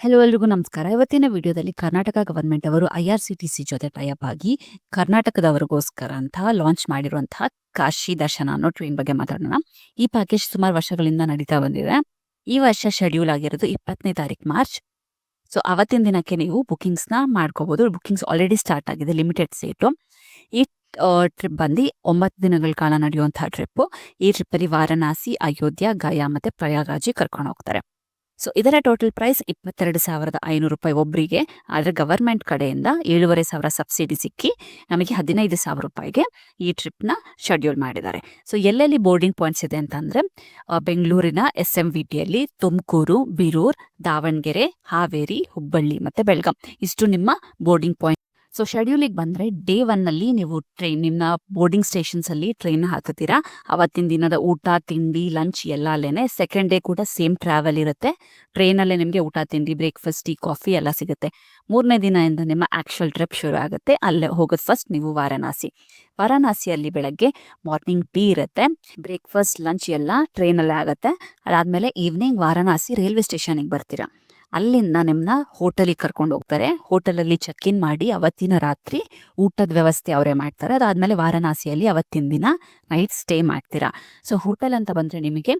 Hello ಎಲ್ರಿಗೂ ನಮಸ್ಕಾರ. ಇವತ್ತಿನ ವಿಡಿಯೋದಲ್ಲಿ ಕರ್ನಾಟಕ ಗವರ್ಮೆಂಟ್ ಅವರು I R C T C ಜೊತೆ ಟೈಅಪ್ ಆಗಿ ಕರ್ನಾಟಕದವರಿಗೋಸ್ಕರ ಅಂತ ಲಾಂಚ್ ಮಾಡಿರುವಂತಹ ಕಾಶಿ ದರ್ಶನ ಅನ್ನೋ ಟ್ರೈನ್ ಬಗ್ಗೆ ಮಾತಾಡೋಣ. ಈ ಪ್ಯಾಕೇಜ್ ಸುಮಾರು ವರ್ಷಗಳಿಂದ ನಡೀತಾ ಬಂದಿದೆ. ಈ ವರ್ಷ ಶೆಡ್ಯೂಲ್ ಆಗಿರೋದು ಇಪ್ಪತ್ತನೇ ತಾರೀಕು ಮಾರ್ಚ್ ಸೊ ಅವತ್ತಿನ ದಿನಕ್ಕೆ ನೀವು ಬುಕಿಂಗ್ಸ್ನ ಮಾಡ್ಕೋಬಹುದು ಬುಕಿಂಗ್ಸ್ ಆಲ್ರೆಡಿ ಸ್ಟಾರ್ಟ್ ಆಗಿದೆ ಲಿಮಿಟೆಡ್ ಸೀಟು ಈ ಟ್ರಿಪ್ ಬಂದು ಒಂಬತ್ತು ದಿನಗಳ ಕಾಲ ನಡೆಯುವಂತಹ ಟ್ರಿಪ್ ಈ ಟ್ರಿಪ್ ಅಲ್ಲಿ ವಾರಣಾಸಿ, ಅಯೋಧ್ಯ, ಗಯಾ ಮತ್ತೆ ಪ್ರಯಾಗಾಜಿ ಕರ್ಕೊಂಡು ಹೋಗ್ತಾರೆ. ಸೊ ಇದರ ಟೋಟಲ್ ಪ್ರೈಸ್ ಇಪ್ಪತ್ತೆರಡು ಸಾವಿರದ ಐನೂರು ರೂಪಾಯಿ ಒಬ್ಬರಿಗೆ ಆದರೆ ಗವರ್ಮೆಂಟ್ ಕಡೆಯಿಂದ ಏಳುವರೆ ಸಾವಿರ ಸಬ್ಸಿಡಿ ಸಿಕ್ಕಿ ನಮಗೆ ಹದಿನೈದು ಸಾವಿರ ರೂಪಾಯಿಗೆ ಈ ಟ್ರಿಪ್ನ ಶೆಡ್ಯೂಲ್ ಮಾಡಿದ್ದಾರೆ. ಸೊ ಎಲ್ಲೆಲ್ಲಿ ಬೋರ್ಡಿಂಗ್ ಪಾಯಿಂಟ್ಸ್ ಇದೆ ಅಂತಂದ್ರೆ ಬೆಂಗಳೂರಿನ ಎಸ್ ಎಂ ವಿ ಟಿಯಲ್ಲಿ ತುಮಕೂರು, ಬೀರೂರ್, ದಾವಣಗೆರೆ, ಹಾವೇರಿ, ಹುಬ್ಬಳ್ಳಿ ಮತ್ತೆ ಬೆಳಗಾಂ. ಇಷ್ಟು ನಿಮ್ಮ ಬೋರ್ಡಿಂಗ್ ಪಾಯಿಂಟ್ ಸೊ ಶೆಡ್ಯೂಲಿಗೆ ಬಂದ್ರೆ ಡೇ ಒನ್ನಲ್ಲಿ ನೀವು ಟ್ರೈನ್ ನಿಮ್ಮ ಬೋರ್ಡಿಂಗ್ ಸ್ಟೇಷನ್ಸ್ ಅಲ್ಲಿ ಟ್ರೈನ್ ಹಾಕುತ್ತೀರಾ? ಅವತ್ತಿನ ದಿನದ ಊಟ, ತಿಂಡಿ ಲಂಚ್ ಎಲ್ಲ ಅಲ್ಲೇನೆ ಸೆಕೆಂಡ್ ಡೇ ಕೂಡ ಸೇಮ್ ಟ್ರಾವೆಲ್ ಇರುತ್ತೆ. ಟ್ರೈನಲ್ಲೇ ನಿಮಗೆ ಊಟ, ತಿಂಡಿ ಬ್ರೇಕ್ಫಾಸ್ಟ್ ಟೀ ಕಾಫಿ ಎಲ್ಲ ಸಿಗುತ್ತೆ. ಮೂರನೇ ದಿನದಿಂದ ನಿಮ್ಮ ಆ್ಯಕ್ಚುಯಲ್ ಟ್ರಿಪ್ ಶುರು ಆಗುತ್ತೆ. ಅಲ್ಲೇ ಹೋಗೋದು ಫಸ್ಟ್ ನೀವು ವಾರಣಾಸಿ. ವಾರಣಾಸಿಯಲ್ಲಿ ಬೆಳಗ್ಗೆ ಮಾರ್ನಿಂಗ್ ಟೀ ಇರುತ್ತೆ. ಬ್ರೇಕ್ಫಾಸ್ಟ್ ಲಂಚ್ ಎಲ್ಲ ಟ್ರೈನಲ್ಲೇ ಆಗುತ್ತೆ. ಅದಾದಮೇಲೆ ಈವ್ನಿಂಗ್ ವಾರಣಾಸಿ ರೈಲ್ವೆ ಸ್ಟೇಷನಿಗೆ ಬರ್ತೀರಾ. ಅಲ್ಲಿಂದ ನಿಮ್ಮನ್ನ ಹೋಟೆಲಿಗೆ ಕರ್ಕೊಂಡು ಹೋಗ್ತಾರೆ. ಹೋಟೆಲಲ್ಲಿ ಚೆಕ್ ಇನ್ ಮಾಡಿ ಅವತ್ತಿನ ರಾತ್ರಿ ಊಟದ ವ್ಯವಸ್ಥೆ ಅವರೇ ಮಾಡ್ತಾರೆ. ಅದಾದಮೇಲೆ ವಾರಣಾಸಿಯಲ್ಲಿ ಅವತ್ತಿನ ದಿನ ನೈಟ್ ಸ್ಟೇ ಮಾಡ್ತೀರಾ. ಸೊ ಹೋಟೆಲ್ ಅಂತ ಬಂದ್ರೆ ನಿಮಗೆ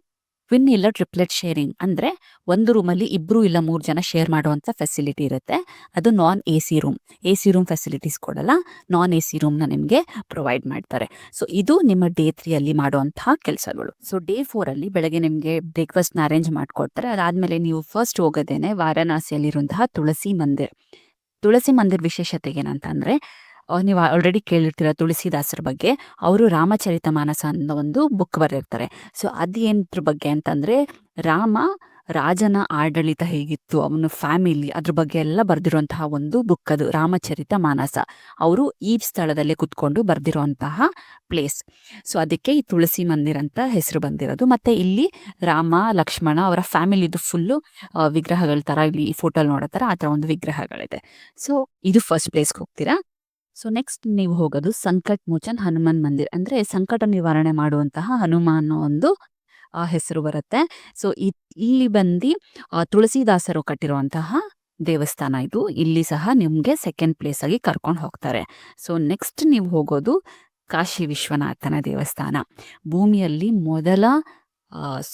ಟ್ವಿನ್ ಇಲ್ಲ ಟ್ರಿಪ್ಲೆಟ್ ಶೇರಿಂಗ್. ಅಂದ್ರೆ ಒಂದು ರೂಮಲ್ಲಿ ಇಬ್ಬರು ಇಲ್ಲ ಮೂರು ಜನ ಶೇರ್ ಮಾಡುವಂಥ ಫೆಸಿಲಿಟಿ ಇರುತ್ತೆ. ಅದು non A C room A C room facilities ಕೊಡಲ್ಲ. ನಾನ್ ಎ ಸಿ ರೂಮ್ನ ನಿಮಗೆ ಪ್ರೊವೈಡ್ ಮಾಡ್ತಾರೆ. ಸೊ ಇದು ನಿಮ್ಮ ಡೇ ತ್ರೀ ಅಲ್ಲಿ ಮಾಡುವಂತಹ ಕೆಲಸಗಳು. ಸೊ ಡೇ ಫೋರಲ್ಲಿ ಬೆಳಗ್ಗೆ ನಿಮಗೆ ಬ್ರೇಕ್ಫಾಸ್ಟ್ನ ಅರೇಂಜ್ ಮಾಡಿಕೊಡ್ತಾರೆ. ಅದಾದಮೇಲೆ ನೀವು ಫಸ್ಟ್ ಹೋಗೋದೇನೆ ವಾರಣಾಸಿಯಲ್ಲಿರುವಂತಹ ತುಳಸಿ ಮಂದಿರ್. ತುಳಸಿ ಮಂದಿರ್ ವಿಶೇಷತೆ ಏನಂತಂದರೆ ನೀವು ಆಲ್ರೆಡಿ ಕೇಳಿರ್ತೀರ ತುಳಸಿದಾಸರ ಬಗ್ಗೆ. ಅವರು ರಾಮಚರಿತ ಮಾನಸ ಅನ್ನೋ ಒಂದು ಬುಕ್ ಬರೆದಿರ್ತಾರೆ. ಸೊ ಅದೇನ್ರ ಬಗ್ಗೆ ಅಂತಂದ್ರೆ, ರಾಮ ರಾಜನ ಆಡಳಿತ ಹೇಗಿತ್ತು, ಅವನ ಫ್ಯಾಮಿಲಿ ಅದ್ರ ಬಗ್ಗೆ ಎಲ್ಲ ಬರೆದಿರುವಂತಹ ಒಂದು ಬುಕ್ ಅದು, ರಾಮಚರಿತ ಮಾನಸ. ಅವರು ಈ ಸ್ಥಳದಲ್ಲೇ ಕುತ್ಕೊಂಡು ಬರೆದಿರುವಂತಹ ಪ್ಲೇಸ್ ಸೊ ಅದಕ್ಕೆ ಈ ತುಳಸಿ ಮಂದಿರ ಅಂತ ಹೆಸರು ಬಂದಿರೋದು. ಮತ್ತೆ ಇಲ್ಲಿ ರಾಮ, ಲಕ್ಷ್ಮಣ ಅವರ ಫ್ಯಾಮಿಲಿದು ಫುಲ್ಲು ವಿಗ್ರಹಗಳ ತರ ಇಲ್ಲಿ ಈ ಫೋಟೋ ನೋಡೋ ಥರ ಆ ಥರ ಒಂದು ವಿಗ್ರಹಗಳಿದೆ. ಸೊ ಇದು ಫಸ್ಟ್ ಪ್ಲೇಸ್ಗೆ ಹೋಗ್ತೀರಾ? ಸೊ ನೆಕ್ಸ್ಟ್ ನೀವು ಹೋಗೋದು ಸಂಕಟ್ ಮೋಚನ್ ಹನುಮಾನ್ ಮಂದಿರ್. ಅಂದ್ರೆ ಸಂಕಟ ನಿವಾರಣೆ ಮಾಡುವಂತಹ ಹನುಮಾನ್ ಒಂದು ಹೆಸರು ಬರುತ್ತೆ. ಸೊ ಇಲ್ಲಿ ಬಂದು ತುಳಸಿದಾಸರು ಕಟ್ಟಿರುವಂತಹ ದೇವಸ್ಥಾನ ಇದು. ಇಲ್ಲಿ ಸಹ ನಿಮ್ಗೆ ಸೆಕೆಂಡ್ ಪ್ಲೇಸ್ ಆಗಿ ಕರ್ಕೊಂಡು ಹೋಗ್ತಾರೆ. ಸೊ ನೆಕ್ಸ್ಟ್ ನೀವು ಹೋಗೋದು ಕಾಶಿ ವಿಶ್ವನಾಥನ ದೇವಸ್ಥಾನ. ಭೂಮಿಯಲ್ಲಿ ಮೊದಲ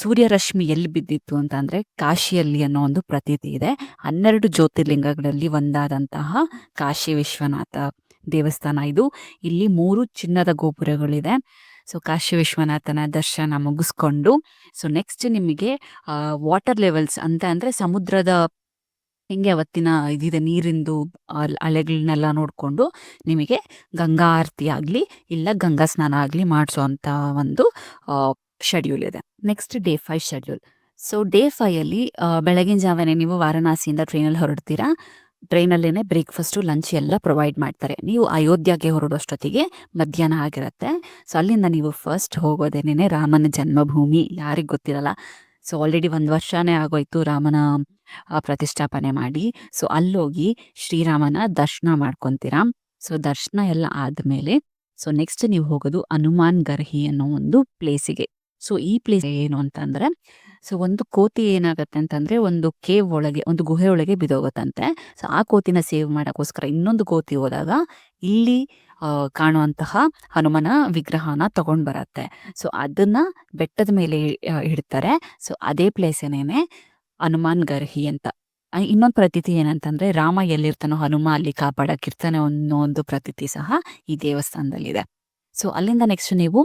ಸೂರ್ಯರಶ್ಮಿ ಎಲ್ಲಿ ಬಿದ್ದಿತ್ತು ಅಂತಂದ್ರೆ ಕಾಶಿಯಲ್ಲಿ ಅನ್ನೋ ಒಂದು ಪ್ರತೀತಿ ಇದೆ. ಹನ್ನೆರಡು ಜ್ಯೋತಿರ್ಲಿಂಗಗಳಲ್ಲಿ ಒಂದಾದಂತಹ ಕಾಶಿ ವಿಶ್ವನಾಥ ದೇವಸ್ಥಾನ ಇದು. ಇಲ್ಲಿ ಮೂರು ಚಿನ್ನದ ಗೋಪುರಗಳಿದೆ. ಸೊ ಕಾಶಿ ವಿಶ್ವನಾಥನ ದರ್ಶನ ಮುಗಿಸ್ಕೊಂಡು ಸೊ ನೆಕ್ಸ್ಟ್ ನಿಮಗೆ ವಾಟರ್ ಲೆವೆಲ್ಸ್ ಅಂತ ಅಂದ್ರೆ ಸಮುದ್ರದ ಹೆಂಗೆ ಅವತ್ತಿನ ಇದಿದೆ ನೀರಿಂದು ಅಲ್- ಅಲೆಗಳನ್ನೆಲ್ಲ ನೋಡಿಕೊಂಡು ನಿಮಗೆ ಗಂಗಾ ಆರತಿ ಆಗಲಿ ಇಲ್ಲ ಗಂಗಾ ಸ್ನಾನ ಆಗಲಿ ಮಾಡಿಸೋಂಥ ಒಂದು ಶೆಡ್ಯೂಲ್ ಇದೆ. Next day five schedule so day ಆ, ಬೆಳಗಿನ ಜಾವನೆ ನೀವು ವಾರಣಾಸಿಯಿಂದ ಟ್ರೈನಲ್ಲಿ ಹೊರಡ್ತೀರಾ? ಟ್ರೈನಲ್ಲೇನೆ ಬ್ರೇಕ್ಫಾಸ್ಟು, ಲಂಚ್ ಎಲ್ಲ ಪ್ರೊವೈಡ್ ಮಾಡ್ತಾರೆ. ನೀವು ಅಯೋಧ್ಯೆಗೆ ಹೊರಡೋಷ್ಟೊತ್ತಿಗೆ ಮಧ್ಯಾಹ್ನ ಆಗಿರುತ್ತೆ. ಸೊ, ಅಲ್ಲಿಂದ ನೀವು ಫಸ್ಟ್ ಹೋಗೋದೇನೇ ರಾಮನ ಜನ್ಮಭೂಮಿ, ಯಾರಿಗೆ ಗೊತ್ತಿರಲ್ಲ. ಸೊ ಆಲ್ರೆಡಿ ಒಂದು ವರ್ಷನೇ ಆಗೋಯ್ತು ರಾಮನ ಪ್ರತಿಷ್ಠಾಪನೆ ಮಾಡಿ. ಸೊ, ಅಲ್ಲೋಗಿ ಶ್ರೀರಾಮನ ದರ್ಶನ ಮಾಡ್ಕೊಂತೀರಾ. ಸೊ, ದರ್ಶನ ಎಲ್ಲ ಆದಮೇಲೆ, ಸೊ ನೆಕ್ಸ್ಟ್ ನೀವು ಹೋಗೋದು ಹನುಮಾನ್ ಗರ್ಹಿ ಅನ್ನೋ ಒಂದು ಪ್ಲೇಸಿಗೆ ಸೊ, ಈ ಪ್ಲೇಸ್ ಏನು ಅಂತಂದ್ರೆ ಸೊ, ಒಂದು ಕೋತಿ ಏನಾಗುತ್ತೆ ಅಂತಂದ್ರೆ, ಒಂದು ಕೇವ್ ಒಳಗೆ, ಒಂದು ಗುಹೆ ಒಳಗೆ ಬಿದೋಗುತ್ತಂತೆ ಸೊ, ಆ ಕೋತಿನ ಸೇವ್ ಮಾಡೋಕ್ಕೋಸ್ಕರ ಇನ್ನೊಂದು ಕೋತಿ ಹೋದಾಗ, ಇಲ್ಲಿ ಕಾಣುವಂತಹ ಹನುಮನ ವಿಗ್ರಹನ ತಗೊಂಡ್ ಬರತ್ತೆ ಸೊ, ಅದನ್ನ ಬೆಟ್ಟದ ಮೇಲೆ ಇಡ್ತಾರೆ. ಸೊ, ಅದೇ ಪ್ಲೇಸ್ ಏನೇನೆ? ಹನುಮಾನ್ ಗರ್ಹಿ ಅಂತ. ಇನ್ನೊಂದು ಪ್ರತೀತಿ ಏನಂತಂದ್ರೆ, ರಾಮ ಎಲ್ಲಿರ್ತಾನೋ ಹನುಮ ಅಲ್ಲಿ ಕಾಪಾಡಕ್ಕಿರ್ತಾನೆ ಅನ್ನೋ ಒಂದು ಪ್ರತೀತಿ ಸಹ ಈ ದೇವಸ್ಥಾನದಲ್ಲಿದೆ. ಸೊ ಅಲ್ಲಿಂದ ನೆಕ್ಸ್ಟ್ ನೀವು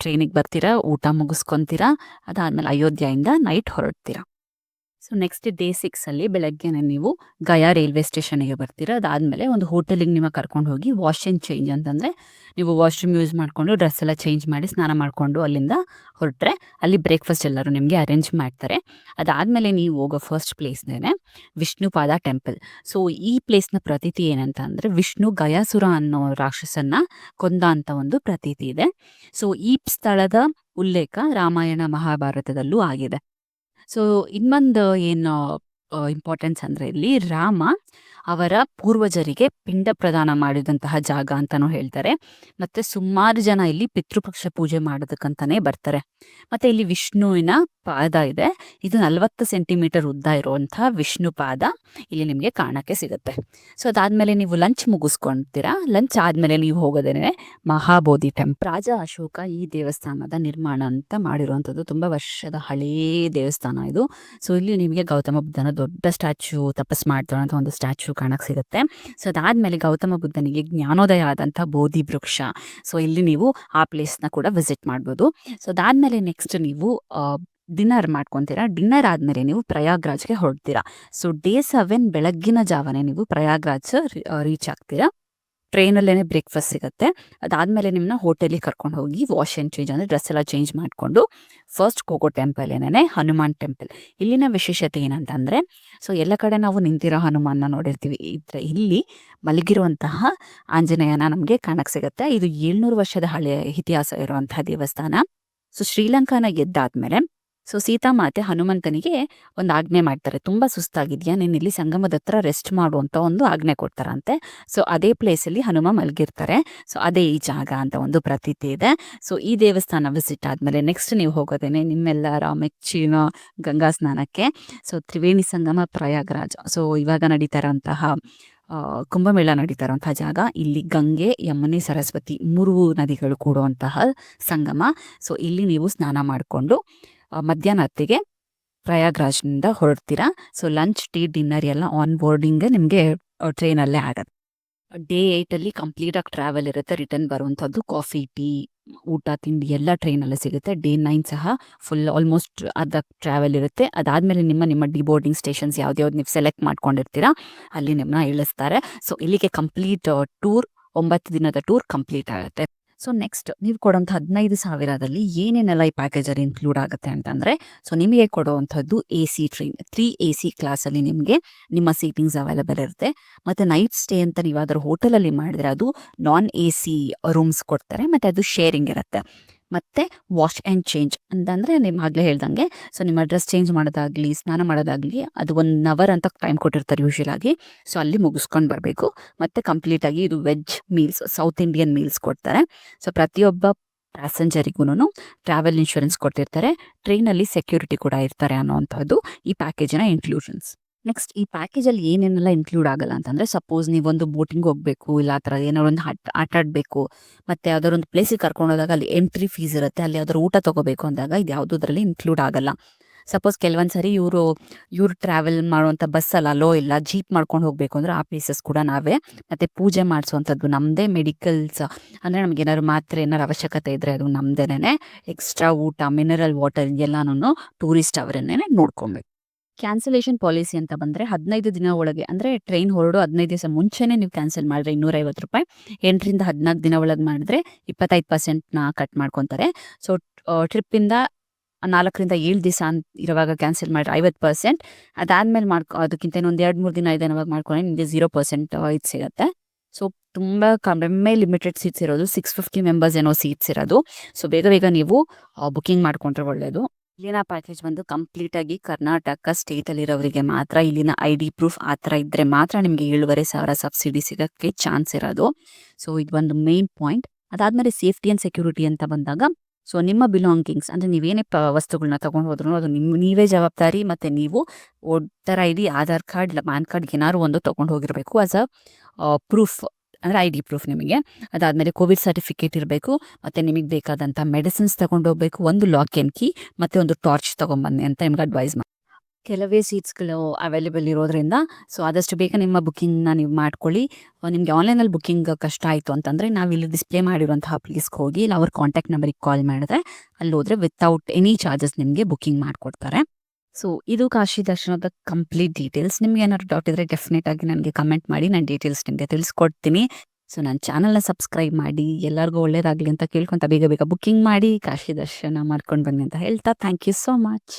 ಟ್ರೈನಿಗೆ ಬರ್ತೀರಾ ಊಟ ಮುಗಿಸ್ಕೊಂತೀರಾ ಅದಾದ್ಮೇಲೆ ಅಯೋಧ್ಯೆಯಿಂದ ನೈಟ್ ಹೊರಡ್ತೀರಾ. ಸೊ ನೆಕ್ಸ್ಟ್ ಡೇ ಸಿಕ್ಸಲ್ಲಿ ಬೆಳಗ್ಗೆನೆ ನೀವು ಗಯಾ ರೈಲ್ವೆ ಸ್ಟೇಷನ್ಗೆ ಬರ್ತೀರ. ಅದಾದಮೇಲೆ ಒಂದು ಹೋಟೆಲಿಗೆ ನಿಮ್ಮ ಕರ್ಕೊಂಡು ಹೋಗಿ ವಾಶ್ ಅಂಡ್ ಚೇಂಜ್ ಅಂತಂದ್ರೆ ನೀವು ವಾಶ್ರೂಮ್ ಯೂಸ್ ಮಾಡ್ಕೊಂಡು ಡ್ರೆಸ್ ಎಲ್ಲ ಚೇಂಜ್ ಮಾಡಿ ಸ್ನಾನ ಮಾಡ್ಕೊಂಡು ಅಲ್ಲಿಂದ ಹೊರಟ್ರೆ ಅಲ್ಲಿ ಬ್ರೇಕ್ಫಾಸ್ಟ್ ಎಲ್ಲರೂ ನಿಮಗೆ ಅರೇಂಜ್ ಮಾಡ್ತಾರೆ. ಅದಾದಮೇಲೆ ನೀವು ಹೋಗೋ ಫಸ್ಟ್ ಪ್ಲೇಸ್ನೇನೆ ವಿಷ್ಣುಪಾದ ಟೆಂಪಲ್ ಸೊ ಈ ಪ್ಲೇಸ್ನ ಪ್ರತೀತಿ ಏನಂತ ಅಂದ್ರೆ ವಿಷ್ಣು ಗಯಾಸುರ ಅನ್ನೋ ರಾಕ್ಷಸನ್ನ ಕೊಂದ ಅಂತ ಒಂದು ಪ್ರತೀತಿ ಇದೆ. ಸೊ ಈ ಸ್ಥಳದ ಉಲ್ಲೇಖ ರಾಮಾಯಣ ಮಹಾಭಾರತದಲ್ಲೂ ಆಗಿದೆ. ಸೊ ಇನ್ನೊಂದು ಏನು ಇಂಪಾರ್ಟೆನ್ಸ್ ಅಂದರೆ ಇಲ್ಲಿ ರಾಮ ಅವರ ಪೂರ್ವಜರಿಗೆ ಪಿಂಡ ಪ್ರದಾನ ಮಾಡಿದಂತಹ ಜಾಗ ಅಂತಲೂ ಹೇಳ್ತಾರೆ. ಮತ್ತು ಸುಮಾರು ಜನ ಇಲ್ಲಿ ಪಿತೃಪಕ್ಷ ಪೂಜೆ ಮಾಡೋದಕ್ಕಂತಲೇ ಬರ್ತಾರೆ. ಮತ್ತು ಇಲ್ಲಿ ವಿಷ್ಣುವಿನ ಪಾದ ಇದೆ. ಇದು ನಲವತ್ತು ಸೆಂಟಿಮೀಟರ್ ಉದ್ದ ಇರುವಂತಹ ವಿಷ್ಣು ಪಾದ ಇಲ್ಲಿ ನಿಮಗೆ ಕಾಣಕ್ಕೆ ಸಿಗುತ್ತೆ. ಸೊ ಅದಾದಮೇಲೆ ನೀವು ಲಂಚ್ ಮುಗಿಸ್ಕೊಳ್ತೀರಾ ಲಂಚ್ ಆದಮೇಲೆ ನೀವು ಹೋಗೋದೇನೆ ಮಹಾಬೋಧಿ ಟೆಂಪ್ ರಾಜ ಅಶೋಕ ಈ ದೇವಸ್ಥಾನದ ನಿರ್ಮಾಣ ಅಂತ ಮಾಡಿರುವಂಥದ್ದು. ತುಂಬ ವರ್ಷದ ಹಳೇ ದೇವಸ್ಥಾನ ಇದು. ಸೊ ಇಲ್ಲಿ ನಿಮಗೆ ಗೌತಮ ಬುದ್ಧನ ದೊಡ್ಡ ಸ್ಟ್ಯಾಚ್ಯೂ ತಪಸ್ ಅಂತ ಒಂದು ಸ್ಟ್ಯಾಚ್ಯೂ ಕಾಣಕ್ಕೆ ಸಿಗುತ್ತೆ. ಸೊ ಅದಾದಮೇಲೆ ಗೌತಮ ಬುದ್ಧನಿಗೆ ಜ್ಞಾನೋದಯ ಆದಂಥ ಬೋಧಿ ವೃಕ್ಷ ಸೊ ಇಲ್ಲಿ ನೀವು ಆ ಪ್ಲೇಸ್ನ ಕೂಡ ವಿಸಿಟ್ ಮಾಡ್ಬೋದು. ಸೊ ಅದಾದಮೇಲೆ ನೆಕ್ಸ್ಟ್ ನೀವು ಡಿನ್ನರ್ ಮಾಡ್ಕೊತೀರಾ? ಡಿನ್ನರ್ ಆದಮೇಲೆ ನೀವು ಪ್ರಯಾಗ್ರಾಜ್ಗೆ ಹೊರಡ್ತೀರಾ. ಸೊ ಡೇ ಸೆವೆನ್ ಬೆಳಗ್ಗಿನ ಜಾವನೆ ನೀವು ಪ್ರಯಾಗ್ರಾಜ್ ರೀಚ್ ಆಗ್ತೀರಾ. ಟ್ರೈನಲ್ಲೇ ಬ್ರೇಕ್ಫಾಸ್ಟ್ ಸಿಗುತ್ತೆ. ಅದಾದಮೇಲೆ ನಿಮ್ಮನ್ನ ಹೋಟೆಲಿಗೆ ಕರ್ಕೊಂಡು ಹೋಗಿ ವಾಶ್ ಆ್ಯಂಡ್ ಚೇಂಜ್ ಅಂದರೆ ಡ್ರೆಸ್ ಎಲ್ಲ ಚೇಂಜ್ ಮಾಡಿಕೊಂಡು ಫಸ್ಟ್ ಕೋಕೋ ಟೆಂಪಲ್ ಏನೇ ಹನುಮಾನ್ ಟೆಂಪಲ್. ಇಲ್ಲಿನ ವಿಶೇಷತೆ ಏನಂತಂದರೆ, ಸೊ ಎಲ್ಲ ಕಡೆ ನಾವು ನಿಂತಿರೋ ಹನುಮಾನ್ನ ನೋಡಿರ್ತೀವಿ. ಇದ್ರೆ ಇಲ್ಲಿ ಮಲಗಿರುವಂತಹ ಆಂಜನೇಯನ ನಮಗೆ ಕಾಣಕ್ಕೆ ಸಿಗುತ್ತೆ. ಇದು ಏಳ್ನೂರು ವರ್ಷದ ಹಳೆಯ ಇತಿಹಾಸ ಇರುವಂತಹ ದೇವಸ್ಥಾನ. ಸೊ ಶ್ರೀಲಂಕಾನ ಗೆದ್ದಾದ್ಮೇಲೆ ಸೊ ಸೀತಾಮಾತೆ ಹನುಮಂತನಿಗೆ ಒಂದು ಆಜ್ಞೆ ಮಾಡ್ತಾರೆ. ತುಂಬ ಸುಸ್ತಾಗಿದೆಯಾ? ನೀನು ಇಲ್ಲಿ ಸಂಗಮದ ಹತ್ರ ರೆಸ್ಟ್ ಮಾಡುವಂಥ ಒಂದು ಆಜ್ಞೆ ಕೊಡ್ತಾರಂತೆ. ಸೊ ಅದೇ ಪ್ಲೇಸಲ್ಲಿ ಹನುಮ ಮಲಗಿರ್ತಾರೆ. ಸೊ ಅದೇ ಈ ಜಾಗ ಅಂತ ಒಂದು ಪ್ರತೀತಿ ಇದೆ. ಸೊ ಈ ದೇವಸ್ಥಾನ ವಿಸಿಟ್ ಆದಮೇಲೆ ನೆಕ್ಸ್ಟ್ ನೀವು ಹೋಗೋದೇನೆ ನಿಮ್ಮೆಲ್ಲರ ಮೆಚ್ಚಿನ ಗಂಗಾ ಸ್ನಾನಕ್ಕೆ. ಸೊ ತ್ರಿವೇಣಿ ಸಂಗಮ, ಪ್ರಯಾಗ್ರಾಜ್. ಸೊ ಇವಾಗ ನಡೀತಾ ಇರೋಂತಹ ಕುಂಭಮೇಳ ನಡೀತಾ ಇರುವಂತಹ ಜಾಗ. ಇಲ್ಲಿ ಗಂಗೆ, ಯಮುನೆ, ಸರಸ್ವತಿ ಮೂರು ನದಿಗಳು ಕೂಡುವಂತಹ ಸಂಗಮ. ಸೊ ಇಲ್ಲಿ ನೀವು ಸ್ನಾನ ಮಾಡಿಕೊಂಡು ಮಧ್ಯಾಹ್ನ ಹತ್ತಿಗೆ ಪ್ರಯಾಗ್ರಾಜ್ನಿಂದ ಹೊರಡ್ತೀರಾ? ಸೊ ಲಂಚ್ ಟೀ ಡಿನ್ನರ್ ಎಲ್ಲ ಆನ್ ಬೋರ್ಡಿಂಗ್ ನಿಮಗೆ ಟ್ರೈನಲ್ಲೇ ಆಗತ್ತೆ. ಡೇ ಏಯ್ಟಲ್ಲಿ ಕಂಪ್ಲೀಟಾಗಿ ಟ್ರಾವೆಲ್ ಇರುತ್ತೆ ರಿಟರ್ನ್ ಬರುವಂಥದ್ದು ಕಾಫಿ ಟೀ ಊಟ, ತಿಂಡಿ ಎಲ್ಲ ಟ್ರೈನಲ್ಲೇ ಸಿಗುತ್ತೆ. ಡೇ ನೈನ್ ಸಹ ಫುಲ್ ಆಲ್ಮೋಸ್ಟ್ ಅರ್ಧ ಟ್ರಾವೆಲ್ ಇರುತ್ತೆ. ಅದಾದಮೇಲೆ ನಿಮ್ಮ ನಿಮ್ಮ ಡಿ ಬೋರ್ಡಿಂಗ್ ಸ್ಟೇಷನ್ಸ್ ಯಾವ್ದ್ಯಾವ್ದು ನೀವು ಸೆಲೆಕ್ಟ್ ಮಾಡ್ಕೊಂಡಿರ್ತೀರಾ, ಅಲ್ಲಿ ನಿಮ್ಮನ್ನ ಇಳಿಸ್ತಾರೆ. ಸೊ ಇಲ್ಲಿಗೆ ಕಂಪ್ಲೀಟ್ ಟೂರ್ ಒಂಬತ್ತು ದಿನದ ಟೂರ್ ಕಂಪ್ಲೀಟ್ ಆಗುತ್ತೆ. ಸೊ ನೆಕ್ಸ್ಟ್ ನೀವು ಕೊಡೋಂಥ ಹದಿನೈದು ಸಾವಿರದಲ್ಲಿ ಏನೇನೆಲ್ಲ ಈ ಪ್ಯಾಕೇಜಲ್ಲಿ ಇನ್ಕ್ಲೂಡ್ ಆಗುತ್ತೆ ಅಂತಂದರೆ ಸೊ ನಿಮಗೆ ಕೊಡುವಂಥದ್ದು A C train three A C ಕ್ಲಾಸಲ್ಲಿ ನಿಮಗೆ ನಿಮ್ಮ ಸೀಟಿಂಗ್ಸ್ ಅವೈಲೇಬಲ್ ಇರುತ್ತೆ. ಮತ್ತು ನೈಟ್ ಸ್ಟೇ ಅಂತ ನೀವು ಅದರ ಹೋಟೆಲಲ್ಲಿ ಮಾಡಿದರೆ ಅದು ನಾನ್ ಎ ಸಿ ರೂಮ್ಸ್ ಕೊಡ್ತಾರೆ, ಮತ್ತು ಅದು ಶೇರಿಂಗ್ ಇರುತ್ತೆ. ಮತ್ತು ವಾಶ್ ಆ್ಯಂಡ್ ಚೇಂಜ್ ಅಂತಂದರೆ ನಿಮ್ಮ ಆಗಲೇ ಹೇಳ್ದಂಗೆ. ಸೊ ನಿಮ್ಮ ಡ್ರೆಸ್ ಚೇಂಜ್ ಮಾಡೋದಾಗಲಿ, ಸ್ನಾನ ಮಾಡೋದಾಗಲಿ, ಅದು ಒನ್ ಅವರ್ ಅಂತ ಟೈಮ್ ಕೊಟ್ಟಿರ್ತಾರೆ ಯೂಶಲ್ ಆಗಿ. ಸೊ ಅಲ್ಲಿ ಮುಗಿಸ್ಕೊಂಡು ಬರಬೇಕು. ಮತ್ತು ಕಂಪ್ಲೀಟಾಗಿ ಇದು veg meals South Indian meals ಕೊಡ್ತಾರೆ. ಸೊ ಪ್ರತಿಯೊಬ್ಬ ಪ್ಯಾಸೆಂಜರಿಗೂ ಟ್ರಾವೆಲ್ ಇನ್ಶೂರೆನ್ಸ್ ಕೊಟ್ಟಿರ್ತಾರೆ ಟ್ರೈನಲ್ಲಿ ಸೆಕ್ಯೂರಿಟಿ ಕೂಡ ಇರ್ತಾರೆ ಅನ್ನೋವಂಥದ್ದು ಈ ಪ್ಯಾಕೇಜಿನ ಇನ್ಕ್ಲೂಷನ್ಸ್ ನೆಕ್ಸ್ಟ್ ಈ ಪ್ಯಾಕೇಜಲ್ಲಿ ಏನೇನೆಲ್ಲ ಇನ್ಕ್ಲೂಡ್ ಆಗಲ್ಲ ಅಂತಂದ್ರೆ ಸಪೋಸ್ ನೀವೊಂದು ಬೋಟಿಂಗ್ ಹೋಗ್ಬೇಕು, ಇಲ್ಲ ಆ ಥರ ಏನಾದ್ರು ಒಂದು ಆಟ ಆಡಬೇಕು ಯಾವ್ದಾದ್ರೂ ಒಂದು ಪ್ಲೇಸಿಗೆ ಕರ್ಕೊಂಡು ಹೋದಾಗ ಅಲ್ಲಿ ಎಂಟ್ರಿ ಫೀಸ್ ಇರುತ್ತೆ, ಅಲ್ಲಿ ಯಾವ್ದಾದ್ರು ಊಟ ತಗೋಬೇಕು ಅಂದಾಗ ಇದು ಯಾವುದರಲ್ಲಿ ಇನ್ಕ್ಲೂಡ್ ಆಗಲ್ಲ. ಸಪೋಸ್ ಕೆಲವೊಂದು ಸರಿ ಇವರು, ಇವ್ರು ಟ್ರಾವೆಲ್ ಮಾಡುವಂಥ ಅಲ್ಲ, ಲೋ ಇಲ್ಲ ಜೀಪ್ ಮಾಡ್ಕೊಂಡು ಹೋಗಬೇಕು ಅಂದ್ರೆ ಆ ಪ್ಲೇಸಸ್ ಕೂಡ ನಾವೇ, ಮತ್ತೆ ಪೂಜೆ ಮಾಡಿಸುವಂಥದ್ದು ನಮ್ಮದೇ ಮೆಡಿಕಲ್ಸ್ ಅಂದರೆ ನಮ್ಗೆ ಏನಾದ್ರು ಮಾತ್ರೆ ಏನಾರು ಅವಶ್ಯಕತೆ ಇದ್ದರೆ ಅದು ನಮ್ಮದೇನೆ ಎಕ್ಸ್ಟ್ರಾ ಊಟ ಮಿನರಲ್ ವಾಟರ್ ಎಲ್ಲಾನು ಟೂರಿಸ್ಟ್ ಅವರನ್ನೇ ನೋಡ್ಕೊಬೇಕು. ಕ್ಯಾನ್ಸಲೇಷನ್ ಪಾಲಿಸಿ ಅಂತ ಬಂದರೆ ಹದಿನೈದು ದಿನ ಒಳಗೆ, ಅಂದರೆ ಟ್ರೈನ್ ಹೊರಡು ಹದಿನೈದು ದಿವಸ ಮುಂಚೆನೇ ನೀವು ಕ್ಯಾನ್ಸಲ್ ಮಾಡಿದ್ರೆ ಇನ್ನೂರೈವತ್ತು ರೂಪಾಯಿ. ಎಂಟರಿಂದ ಹದಿನಾಲ್ಕು ದಿನ ಒಳಗೆ ಮಾಡಿದ್ರೆ ಇಪ್ಪತ್ತೈದು ಪರ್ಸೆಂಟ್ನ ಕಟ್ ಮಾಡ್ಕೊತಾರೆ. ಸೊ ಟ್ರಿಪ್ಪಿಂದ ನಾಲ್ಕರಿಂದ ಏಳು ದಿವಸ ಅಂತ ಇರುವಾಗ ಕ್ಯಾನ್ಸಲ್ ಮಾಡಿದ್ರೆ ಐವತ್ತು ಪರ್ಸೆಂಟ್ ಅದಾದಮೇಲೆ ಮಾಡ್ಕೊ, ಅದಕ್ಕಿಂತ ಇನ್ನೊಂದು ಎರಡು ಮೂರು ದಿನ ಇದನ್ನವಾಗ ಮಾಡ್ಕೊಂಡ್ರೆ ನಿಮಗೆ ಜೀರೋ ಪರ್ಸೆಂಟ್ ಇದು ಸಿಗುತ್ತೆ. ಸೊ ತುಂಬ ಕಡಿಮೆ ಲಿಮಿಟೆಡ್ ಸೀಟ್ಸ್ ಇರೋದು ಸಿಕ್ಸ್ ಫಿಫ್ಟಿ ಮೆಂಬರ್ಸ್ ಏನೋ ಸೀಟ್ಸ್ ಇರೋದು. ಸೊ ಬೇಗ ಬೇಗ ನೀವು ಬುಕಿಂಗ್ ಮಾಡ್ಕೊಂಡ್ರೆ ಒಳ್ಳೆಯದು ಇಲ್ಲಿನ ಪ್ಯಾಕೇಜ್ ಬಂದು ಕಂಪ್ಲೀಟ್ ಆಗಿ ಕರ್ನಾಟಕ ಸ್ಟೇಟ್ ಅಲ್ಲಿರೋರಿಗೆ ಮಾತ್ರ ಇಲ್ಲಿನ ಐ ಡಿ ಪ್ರೂಫ್ ಆ ಥರ ಇದ್ರೆ ಮಾತ್ರ ನಿಮಗೆ ಏಳುವರೆ ಸಾವಿರ ಸಬ್ಸಿಡಿ ಸಿಗೋಕ್ಕೆ ಚಾನ್ಸ್ ಇರೋದು. ಸೊ ಇದು ಒಂದು ಮೇನ್ ಪಾಯಿಂಟ್ ಅದಾದ್ಮೇಲೆ ಸೇಫ್ಟಿ ಅಂಡ್ ಸೆಕ್ಯೂರಿಟಿ ಅಂತ ಬಂದಾಗ ಸೊ ನಿಮ್ಮ ಬಿಲಾಂಗಿಂಗ್ಸ್ ಅಂದ್ರೆ ನೀವೇನೇ ವಸ್ತುಗಳನ್ನ ತಗೊಂಡು ಹೋದ್ರು ಅದು ನಿಮ್ಮ ನೀವೇ ಜವಾಬ್ದಾರಿ ಮತ್ತೆ ನೀವು voter I D Aadhaar card ಇಲ್ಲ ಪ್ಯಾನ್ ಕಾರ್ಡ್ ಏನಾದ್ರು ಒಂದು ತಗೊಂಡು ಹೋಗಿರಬೇಕು ಆಸ್ ಅ ಪ್ರೂಫ್ ಅಂದರೆ ಐ ಡಿ ಪ್ರೂಫ್ ನಿಮಗೆ. ಅದಾದಮೇಲೆ ಕೋವಿಡ್ ಸರ್ಟಿಫಿಕೇಟ್ ಇರಬೇಕು, ಮತ್ತು ನಿಮಗೆ ಬೇಕಾದಂಥ ಮೆಡಿಸಿನ್ಸ್ ತೊಗೊಂಡು ಹೋಗಬೇಕು, ಒಂದು ಲಾಕ್ ಎನ್ ಕೀ ಮತ್ತು ಒಂದು ಟಾರ್ಚ್ ತೊಗೊಂಬನ್ನಿ ಅಂತ ನಿಮ್ಗೆ ಅಡ್ವೈಸ್ ಮಾಡಿ ಕೆಲವೇ ಸೀಟ್ಸ್ಗಳು ಅವೈಲೇಬಲ್ ಇರೋದ್ರಿಂದ ಸೊ ಆದಷ್ಟು ಬೇಗ ನಿಮ್ಮ ಬುಕ್ಕಿಂಗ್ನ ನೀವು ಮಾಡ್ಕೊಳ್ಳಿ. ನಿಮಗೆ ಆನ್ಲೈನಲ್ಲಿ ಬುಕ್ಕಿಂಗ್ ಕಷ್ಟ ಆಯಿತು ಅಂತಂದರೆ ನಾವು ಇಲ್ಲಿ ಡಿಸ್ಪ್ಲೇ ಮಾಡಿರುವಂತಹ ಪ್ಲೇಸ್ಗೆ ಹೋಗಿ, ಇಲ್ಲಿ ಅವ್ರ ಕಾಂಟ್ಯಾಕ್ಟ್ ನಂಬರಿಗೆ ಕಾಲ್ ಮಾಡಿದ್ರೆ, ಅಲ್ಲಿ ಹೋದರೆ ವಿತೌಟ್ ಎನಿ ಚಾರ್ಜಸ್ ನಿಮಗೆ ಬುಕ್ಕಿಂಗ್ ಮಾಡಿಕೊಡ್ತಾರೆ. ಸೊ ಇದು ಕಾಶಿ ದರ್ಶನದ ಕಂಪ್ಲೀಟ್ ಡೀಟೇಲ್ಸ್ ನಿಮ್ಗೆ ಏನಾದ್ರು ಡೌಟ್ ಇದ್ರೆ ಡೆಫಿನೆಟ್ ಆಗಿ ನನಗೆ ಕಮೆಂಟ್ ಮಾಡಿ, ನಾನು ಡೀಟೇಲ್ಸ್ ನಿಮಗೆ ತಿಳಿಸ್ಕೊಡ್ತೀನಿ. ಸೊ ನನ್ನ ಚಾನಲ್ನ ಸಬ್ಸ್ಕ್ರೈಬ್ ಮಾಡಿ, ಎಲ್ಲರಿಗೂ ಒಳ್ಳೇದಾಗಲಿ ಅಂತ ಕೇಳ್ಕೊಂತ ಬೇಗ ಬೇಗ ಬುಕ್ಕಿಂಗ್ ಮಾಡಿ, ಕಾಶಿ ದರ್ಶನ ಮಾಡ್ಕೊಂಡು ಬನ್ನಿ ಅಂತ ಹೇಳ್ತಾ. Thank you so much